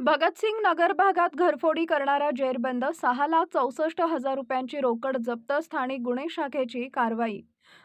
भगतसिंग नगर भागात घरफोडी करणारा जेरबंद सहा लाख चौसष्ट हजार रुपयांची रोकड जप्त स्थानिक गुन्हे शाखेची कारवाई.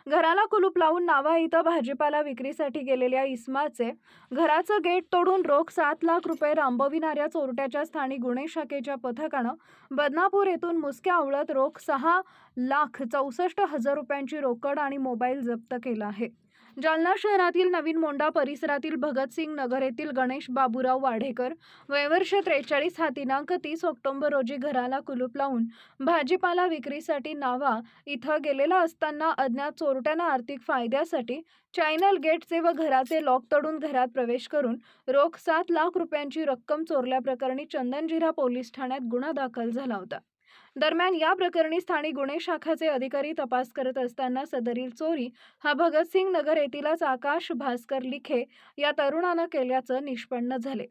घराला कुलूप लावून नावा इथं भाजीपाला विक्रीसाठी गेलेल्या इस्माचे घराचं गेट तोडून रोख सात लाख रुपये रांबविणाऱ्या चोरट्याच्या स्थानिक गुन्हे शाखेच्या पथकानं बदनापूर येथून मुसक्या आवळत रोख सहा लाख चौसष्ट हजार रुपयांची रोकड आणि मोबाईल जप्त केला आहे. जालना शहरातील नवीन मोंडा परिसरातील भगतसिंग नगर येथील गणेश बाबूराव वाढेकर वयवर्ष त्रेचाळीस हा दिनांक तीस ऑक्टोबर रोजी घराला कुलूप लावून भाजीपाला विक्रीसाठी नावा इथं गेलेला असताना अज्ञात चोरट्यानं आर्थिक फायद्यासाठी चॅनल गेटचे व घराचे लॉक तोडून घरात प्रवेश करून रोख सात लाख रुपयांची रक्कम चोरल्याप्रकरणी चंदनजिरा पोलीस ठाण्यात गुन्हा दाखल झाला होता. दरम्यान या प्रकरणी स्थानिक गुन्हे शाखाचे अधिकारी तपास करत असताना सदरील चोरी हा भगतसिंग नगर येथीलच आकाश भास्कर लिखे या तरुणानं केल्याचं निष्पन्न झाले.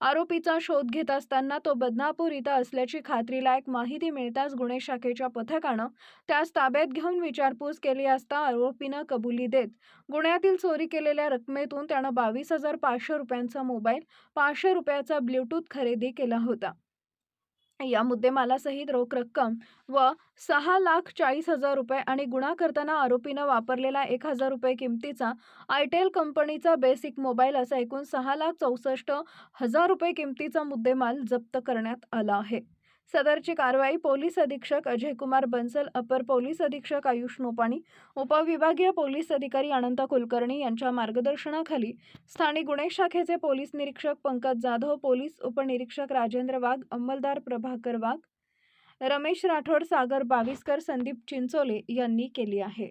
आरोपीचा शोध घेत असताना तो बदनापूर इथं असल्याची खात्रीलायक माहिती मिळताच गुन्हे शाखेच्या पथकानं त्यास ताब्यात घेऊन विचारपूस केली असता आरोपीनं कबुली देत गुन्ह्यातील चोरी केलेल्या रकमेतून त्यानं बावीस हजार पाचशे रुपयांचा मोबाईल पाचशे रुपयाचा ब्ल्यूटूथ खरेदी केला होता. या मुद्देमालासहित रोख रक्कम व सहा लाख चाळीस हजार रुपये आणि गुन्हा करताना आरोपीनं वापरलेला एक हजार रुपये किमतीचा आयटेल कंपनीचा बेसिक मोबाईल असा एकूण सहा लाख चौसष्ट हजार रुपये किमतीचा मुद्देमाल जप्त करण्यात आला आहे. सदरची कारवाई पोलीस अधीक्षक अजयकुमार बन्सल अपर पोलीस अधीक्षक आयुष नोपाणी उपविभागीय पोलीस अधिकारी अनंत कुलकर्णी यांच्या मार्गदर्शनाखाली स्थानिक गुन्हे शाखेचे पोलीस निरीक्षक पंकज जाधव पोलीस उपनिरीक्षक राजेंद्र वाघ अंमलदार प्रभाकर वाघ रमेश राठोड सागर बाविस्कर संदीप चिंचोले यांनी केली आहे.